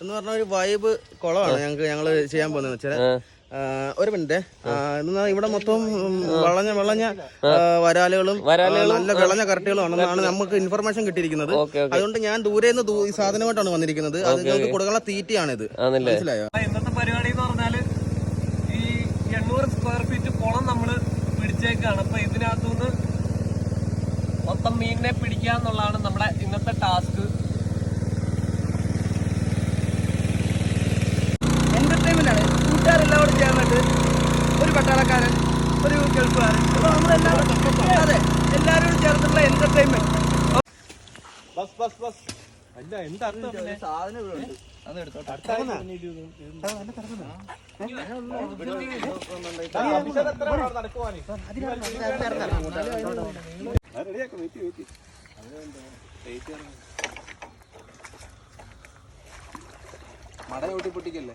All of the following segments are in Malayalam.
എന്ന് പറഞ്ഞ ഒരു വൈബ് കുളമാണ് ഞങ്ങൾക്ക് ഞങ്ങൾ ചെയ്യാൻ പോകുന്നത്. വെച്ചാൽ ഒരു മിനിറ്റ്. ഇവിടെ മൊത്തം വളഞ്ഞ വളഞ്ഞ വരാലുകളും നല്ല വിളഞ്ഞ കരട്ടികളും ആണെന്നാണ് നമുക്ക് ഇൻഫർമേഷൻ കിട്ടിയിരിക്കുന്നത്. അതുകൊണ്ട് ഞാൻ ദൂരെ നിന്ന് ഈ സാധനമായിട്ടാണ് വന്നിരിക്കുന്നത്. അത് നിങ്ങൾക്ക് കൊടുക്കാനുള്ള തീറ്റയാണിത്. മനസ്സിലായോ? ഇന്നത്തെ പരിപാടി എന്ന് പറഞ്ഞാൽ ഈ എണ്ണൂറ് സ്ക്വയർ ഫീറ്റ് കുളം നമ്മൾ പിടിച്ചേക്കാണ്. അപ്പൊ ഇതിനകത്തുനിന്ന് മൊത്തം മീനിനെ പിടിക്കുക എന്നുള്ളതാണ് നമ്മുടെ ഇന്നത്തെ ടാസ്ക് ഒരു പട്ടാളക്കാരൻ ഒരു ഗൾഫുകാരൻ അപ്പൊ നമ്മളെല്ലാവരും അതെ എല്ലാവരും ചേർന്നിട്ടുള്ള എന്റർടൈൻമെന്റ് മട ഓട്ടി പൊട്ടിക്കല്ലേ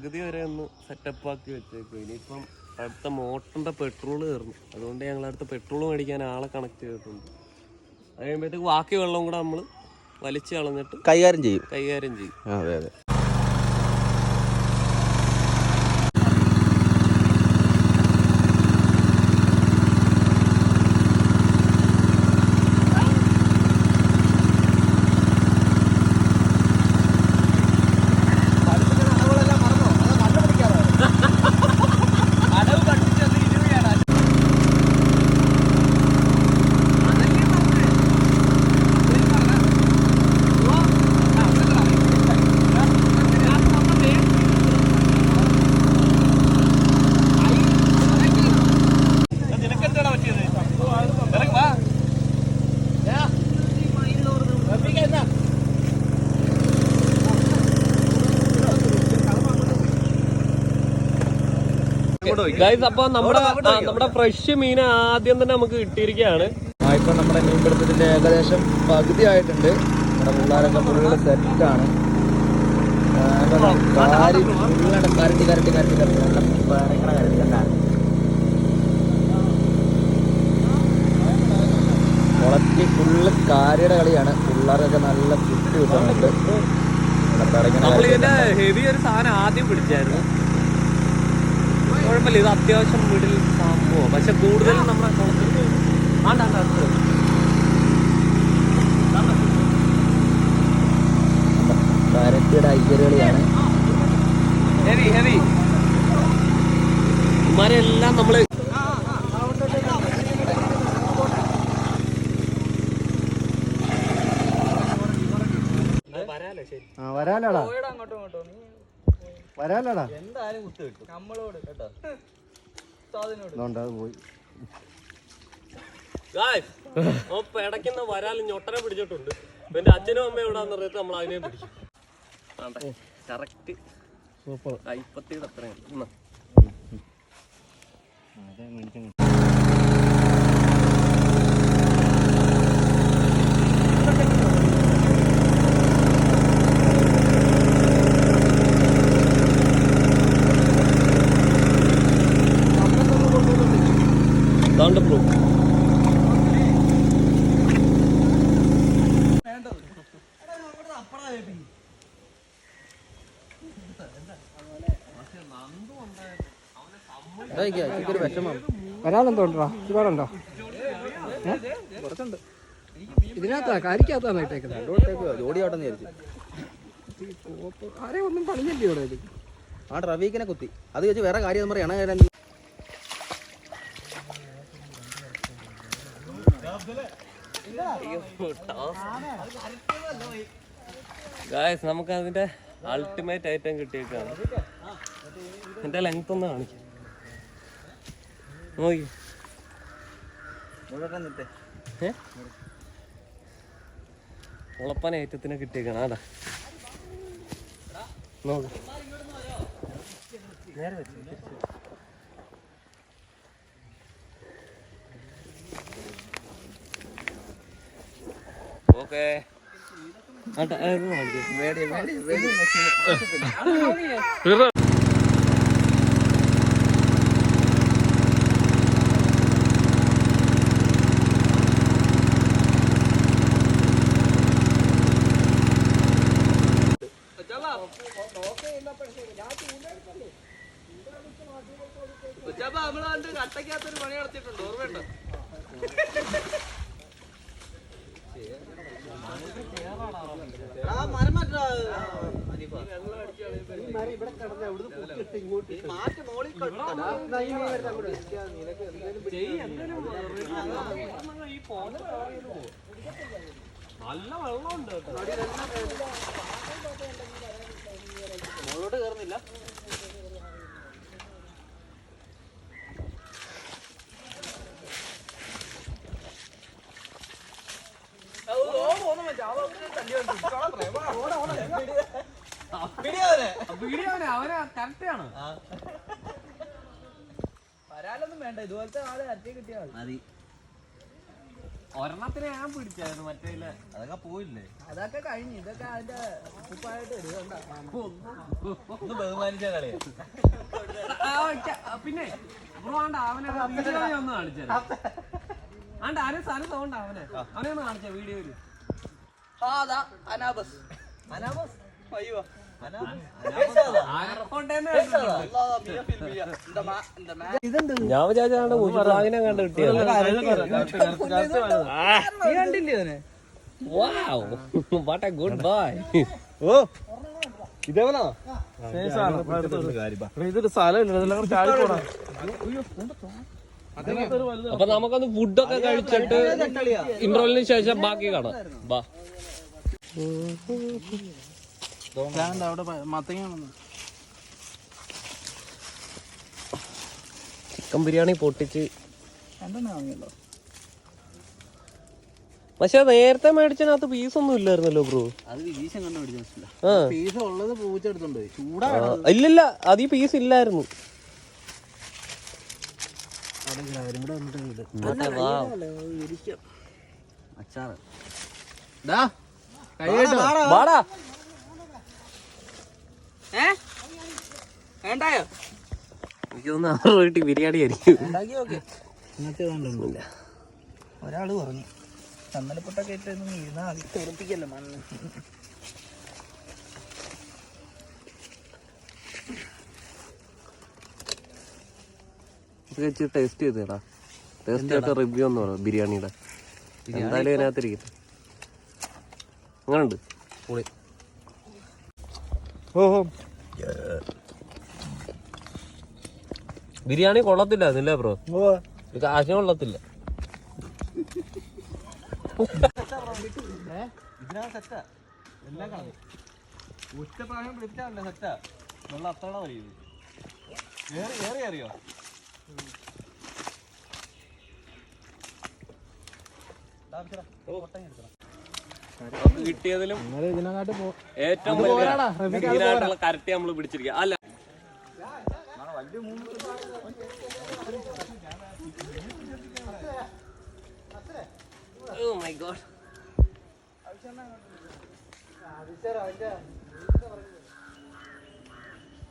പകുതി വരെ ഒന്ന് സെറ്റപ്പ് ആക്കി വെച്ചേക്കും ഇനിയിപ്പം അടുത്ത മോട്ടറിന്റെ പെട്രോൾ തീർന്നു അതുകൊണ്ട് ഞങ്ങൾ അടുത്ത പെട്രോൾ മേടിക്കാൻ ആളെ കണക്ട് ചെയ്തിട്ടുണ്ട്. അത് കഴിയുമ്പോഴത്തേക്ക് ബാക്കി വെള്ളം കൂടെ നമ്മൾ വലിച്ചു കളഞ്ഞിട്ട് കൈകാര്യം ചെയ്യും. കൈകാര്യം ചെയ്യും. അതെ അതെ. ഗൈസ് അപ്പൊ നമ്മുടെ നമ്മുടെ ഫ്രഷ് മീൻ ആദ്യം തന്നെ നമുക്ക് കിട്ടിയിരിക്കുകയാണ്. ഇപ്പൊ നമ്മുടെ മീൻപിടുത്തത്തിന്റെ ഏകദേശം പകുതി ആയിട്ടുണ്ട് നമ്മുടെ പിള്ളേരൊക്കെ ഫുള്ള് സെറ്റാണ് കരട്ടി കരട്ടി കരട്ടി കരട്ടി ഭയങ്കര കരട്ടി കണ്ടാണ് കുളത്തി ഫുള്ള് കാരിയുടെ കളിയാണ്. പിള്ളേർക്കൊക്കെ നല്ല കുട്ടി കിട്ടുന്നുണ്ട്. ഹെവി ഒരു സാധനം ആദ്യം പിടിച്ചായിരുന്നു. കുഴപ്പമില്ല. ഇത് അത്യാവശ്യം മിഡിൽ സംഭവം പക്ഷെ കൂടുതലും നമ്മുടെ കുളത്തിൽ ആണ്ടാ കരട്ടിയുടെ ഐശ്വര്യകളിയാണ് ഹെവി ഹെവി ഇമാരെല്ലാം നമ്മൾ വരാലോ ശരി. ആ വരാലടാ വരാലടാ അതുകൊണ്ട് അത് പോയി. ഗായ്സ് അപ്പൊ ഇടയ്ക്കുന്ന വരാലും ഞൊട്ടനെ പിടിച്ചിട്ടുണ്ട്. പിന്നെ എന്റെ അച്ഛനും അമ്മയും എവിടാന്ന് നിർത്തി നമ്മൾ അതിനെ പിടിക്കും. Correct super. കൈപ്പത്തിയുടെ അത്രയാണ് വരാലെന്തോ ഉണ്ടോ ഒരുപാടുണ്ടോ ഇതിനകത്താ കാരിക്കകത്താണ് ഇട്ടേക്കുന്നത് ജോടിയാട്ടെന്ന് വിചാരിച്ചു. ആരെ ഒന്നും പണിഞ്ഞില്ല ഇവിടെ ആ റവീക്കിനെ കുത്തി. അത് വെച്ച് വേറെ കാര്യം പറയണ ഗായസ് നമുക്ക് അതിന്റെ അൾട്ടിമേറ്റ് ഐറ്റം കിട്ടിയേക്കാണ്. എന്റെ ലെങ്ത് ഒന്ന് കാണിക്കും. നോക്കി. ഏ? ഉളപ്പന ഐറ്റത്തിനെ കിട്ടിയേക്കണം. അതാ നോക്ക്. നേരെ വെച്ച്. ഓക്കേ. ആട്ടെ, ആ, ഇത് കാണിക്ക്. നമ്മളാണ്ട് കട്ടയ്ക്കകത്തൊരു പണി നടത്തിയിട്ടുണ്ട് ഓർമ്മയുണ്ടോ മരം മാറ്റാ മാറ്റി മോളിൽ നല്ല ഓ കേട്ടോ മോളോട്ട് കയറുന്നില്ല വീഡിയോ അവനെ കറക്റ്റാണ് വരാലൊന്നും വേണ്ട ഇതുപോലത്തെ ആൾ അറ്റേ കിട്ടിയാൽ മതി. ഒരെണ്ണത്തിനെ ഞാൻ പിടിച്ചായിരുന്നു മറ്റേ അതൊക്കെ പോയില്ലേ? അതൊക്കെ കഴിഞ്ഞു ഇതൊക്കെ അതിന്റെ ഉപ്പായിട്ട്? ഒന്ന് ബഹുമാനിച്ച കളിയാ. പിന്നെ ബ്രോ ആണ്ട അവനെ വീഡിയോ ഒന്ന് കാണിച്ചു ആണ്ട് ആരും സ്ഥലം തോണ്ട അവനെ. അവനെ ഒന്ന് കാണിച്ച വീഡിയോയിൽ ആ അതാ അനാബസ്. അനാബസ്? അയ്യോ. ഞാൻ വിചാരിച്ചാണ് ഒരു പ്രാവിനെ കണ്ട് കിട്ടിയത് വാട്ട് എ ഗുഡ് ബോയ് പോടാ അപ്പൊ നമുക്കൊന്ന് ഫുഡൊക്കെ കഴിച്ചിട്ട് ഇന്റർവെല്ലിന് ശേഷം ബാക്കി കാണാം ബാ അവിടെ മത്തങ്ങ ചിക്കൻ ബിരിയാണി പൊട്ടിച്ച്. പക്ഷെ നേരത്തെ മേടിച്ചതിനകത്ത് പീസ് ഒന്നും ഇല്ലായിരുന്നല്ലോ ബ്രോ പീസ ഉള്ളത് പൂച്ചെടുത്തോണ്ട് ഇല്ലില്ല അത് ഈ പീസ് ഇല്ലായിരുന്നു. അച്ചാറ്. ഏ? വേണ്ടായോ? എനിക്ക് തോന്നുന്നു ആറ് വീട്ടിൽ ബിരിയാണി ആയിരിക്കും. ഉണ്ടാക്കി നോക്ക്. ഇന്നത്തെ കണ്ടൊന്നുമില്ല ഒരാൾ പറഞ്ഞു. ചന്ദനപ്പൊട്ടൊക്കെ ഇട്ട് തെറിപ്പിക്കല്ലോ മണ്ണ്. വെച്ച് ടേസ്റ്റ് ചെയ്തേടാ. ടേസ്റ്റ് ആയിട്ട് റിവ്യൂ എന്ന് പറയാം ബിരിയാണിയുടെ. എന്തായാലും ഇതിനകത്തിരിക്കും അങ്ങനുണ്ട് ഓഹോ ബിരിയാണി കൊള്ളത്തില്ല അതില്ലേ ബ്രോ കാശിന് കൊള്ളത്തില്ല പിടിച്ചാണല്ലോ സെറ്റാ വെള്ളം അത്തവണ വലിയത് ഏറി ഏറി അറിയോ നമുക്ക് കിട്ടിയതിലും ഏറ്റവും വലിയ കരട്ടി നമ്മൾ പിടിച്ചിരിക്കുക. അല്ല.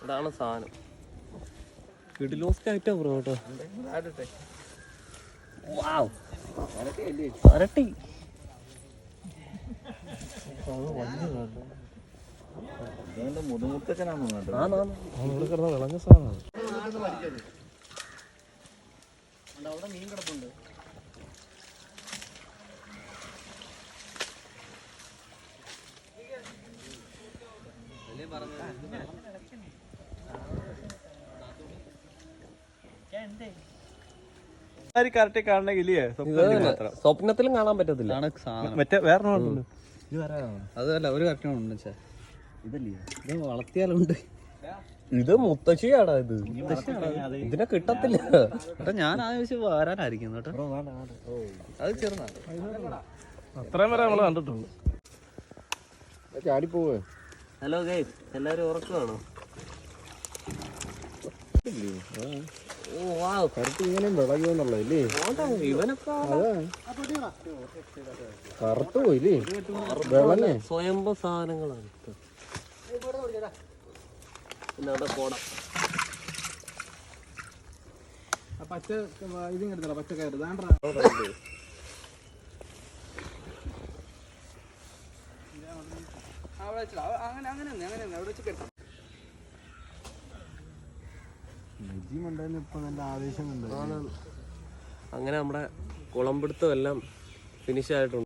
ഇതാണ് സാധനം. കിടിലോസ്റ്റ് ആയിട്ടാ ബ്രോ കേട്ടോ. വാവ് വിളഞ്ഞ സാധനമാണ്. അവിടെ മീൻ കിടപ്പുണ്ട്. കറക്റ്റ് കാണണമെങ്കിലേ സ്വപ്നത്തിലും കാണാൻ പറ്റത്തില്ല. മറ്റേ വേറെ ഉണ്ടല്ലോ അതല്ല ഒരു കറക്റ്റാണ് ചേ ഇതല്ലേ? ഇത് വളർത്തിയാലുണ്ട്. ഇത് മുത്തശ്ശിയാടാ ഇത്. ഇതിനെ കിട്ടത്തില്ല. ഏട്ടാ ഞാൻ ആവശ്യം വരാനായിരിക്കും കേട്ടോ. അത് ചെറുതാണ്. അത്രയും വരെ നമ്മൾ കണ്ടിട്ടുണ്ട് ചാടിപ്പോവേ. ഹലോ ഗൈസ് എല്ലാരും ഉറക്കമാണോ? ഓ വാവ്. ഇങ്ങനെ വിളകുമെന്നുള്ളതല്ലേ ഇവനൊക്കെ കറുത്തു പോയില്ലേ? വിളഞ്ഞേ. സ്വയംഭ സാധനങ്ങളാണ് പിന്നെ അവിടെ പോടാം പച്ച ഇതും എടുത്തല പച്ചക്കയറ് അവിടെ വെച്ചിടാ. അങ്ങനെ അങ്ങനെ അങ്ങനെ അവിടെ വെച്ച് കെട്ടാം. അങ്ങനെ നമ്മുടെ കുളമ്പിടുത്തം എല്ലാം ഫിനിഷ് ആയിട്ടുണ്ട്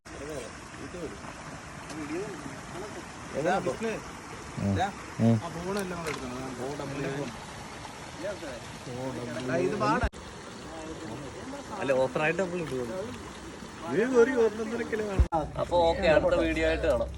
അല്ല ഓഫറായിട്ട് നമ്മൾ ഇടുന്നു അപ്പൊ ഓക്കെ അടുത്ത വീഡിയോ ആയിട്ട് കാണാം.